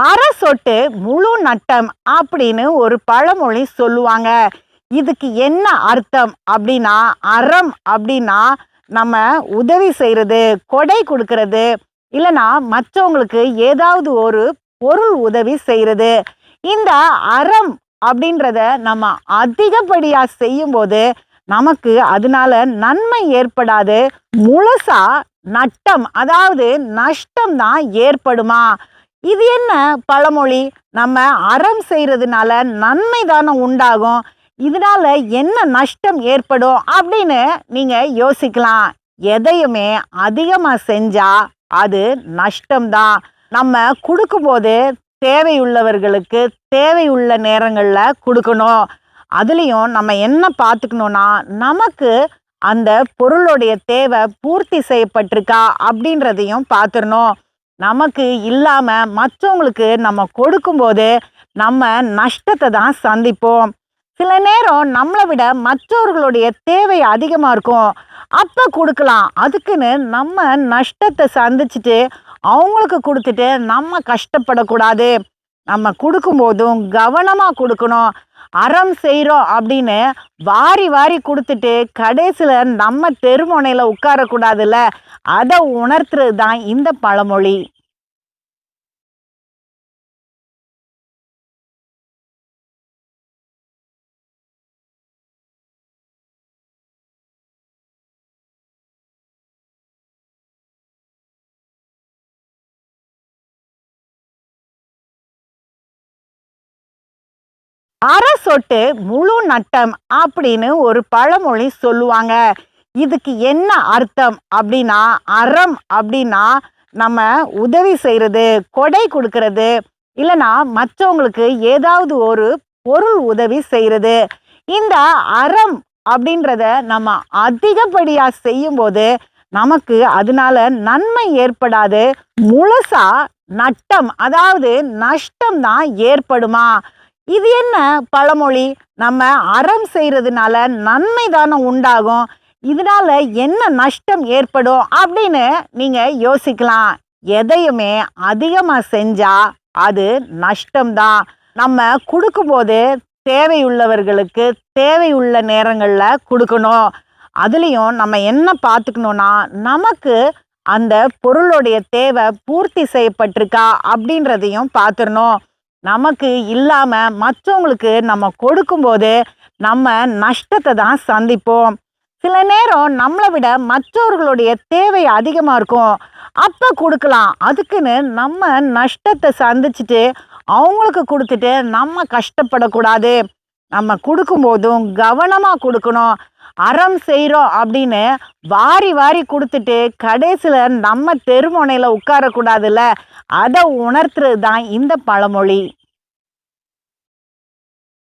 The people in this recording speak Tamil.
அரை சொட்டு முழு நட்டம் அப்படின்னு ஒரு பழமொழி சொல்லுவாங்க. இதுக்கு என்ன அர்த்தம் அப்படின்னா அறம் அப்படின்னா நம்ம உதவி செய்கிறது கொடை கொடுக்கறது இல்லைன்னா மற்றவங்களுக்கு ஏதாவது ஒரு பொருள் உதவி செய்கிறது இந்த அறம் அப்படின்றத நம்ம அதிகப்படியாக செய்யும்போது நமக்கு அதனால நன்மை ஏற்படாது. முழுசா நட்டம் அதாவது நஷ்டம் தான் ஏற்படுமா? இது என்ன பழமொழி? நம்ம அறம் செய்கிறதுனால நன்மை தானே உண்டாகும். இதனால் என்ன நஷ்டம் ஏற்படும் அப்படின்னு நீங்கள் யோசிக்கலாம். எதையுமே அதிகமாக செஞ்சால் அது நஷ்டம்தான் நம்ம கொடுக்கும்போது தேவையுள்ளவர்களுக்கு தேவையுள்ள நேரங்களில் கொடுக்கணும். அதுலேயும் நம்ம என்ன பார்த்துக்கணுன்னா நமக்கு அந்த பொருளுடைய தேவை பூர்த்தி செய்யப்பட்டிருக்கா அப்படின்றதையும் பார்த்துடணும் நமக்கு இல்லாமல் மற்றவங்களுக்கு நம்ம கொடுக்கும்போது நம்ம நஷ்டத்தை தான் சந்திப்போம். சில நேரம் நம்மளை விட மற்றவர்களுடைய தேவை அதிகமாக இருக்கும். அப்போ கொடுக்கலாம். அதுக்குன்னு நம்ம நஷ்டத்தை சந்திச்சுட்டு அவங்களுக்கு கொடுத்துட்டு நம்ம கஷ்டப்படக்கூடாது. நம்ம கொடுக்கும்போதும் கவனமாக கொடுக்கணும். அறம் செய்கிறோம் அப்படின்னு வாரி வாரி கொடுத்துட்டு கடைசியில் நம்ம தெருமுனையில் உட்காரக்கூடாதுல்ல? அதை உணர்த்துறது தான் இந்த பழமொழி. அரை சொட்டு முழு நட்டம் அப்படின்னு ஒரு பழமொழி சொல்லுவாங்க. இதுக்கு என்ன அர்த்தம் அப்படின்னா அறம் அப்படின்னா நம்ம உதவி செய்கிறது கொடை கொடுக்கறது இல்லைன்னா மற்றவங்களுக்கு ஏதாவது ஒரு பொருள் உதவி செய்கிறது இந்த அறம் அப்படின்றத நம்ம அதிகப்படியாக செய்யும்போது நமக்கு அதனால நன்மை ஏற்படாது. முழுசா நட்டம் அதாவது நஷ்டம் தான் ஏற்படுமா? இது என்ன பழமொழி? நம்ம அறம் செய்கிறதுனால நன்மை தானே உண்டாகும். இதனால் என்ன நஷ்டம் ஏற்படும் அப்படின்னு நீங்கள் யோசிக்கலாம். எதையுமே அதிகமாக செஞ்சால் அது நஷ்டம்தான் நம்ம கொடுக்கும்போது தேவையுள்ளவர்களுக்கு தேவையுள்ள நேரங்களில் கொடுக்கணும். அதுலேயும் நம்ம என்ன பார்த்துக்கணுன்னா நமக்கு அந்த பொருளுடைய தேவை பூர்த்தி செய்யப்பட்டிருக்கா அப்படின்றதையும் பார்த்துடணும். நமக்கு இல்லாமல் மற்றவங்களுக்கு நம்ம கொடுக்கும்போது நம்ம நஷ்டத்தை தான் சந்திப்போம். சில நேரம் நம்மளை விட மற்றவர்களுடைய தேவை அதிகமாக இருக்கும். அப்போ கொடுக்கலாம். அதுக்குன்னு நம்ம நஷ்டத்தை சந்திச்சுட்டு அவங்களுக்கு கொடுத்துட்டு நம்ம கஷ்டப்படக்கூடாது. நம்ம கொடுக்கும்போதும் கவனமாக கொடுக்கணும். அறம் செய்கிறோம் அப்படின்னு வாரி வாரி கொடுத்துட்டு கடைசியில் நம்ம தெருமுனையில் உட்காரக்கூடாதுல்ல? அதை உணர்த்துறது தான் இந்த பழமொழி.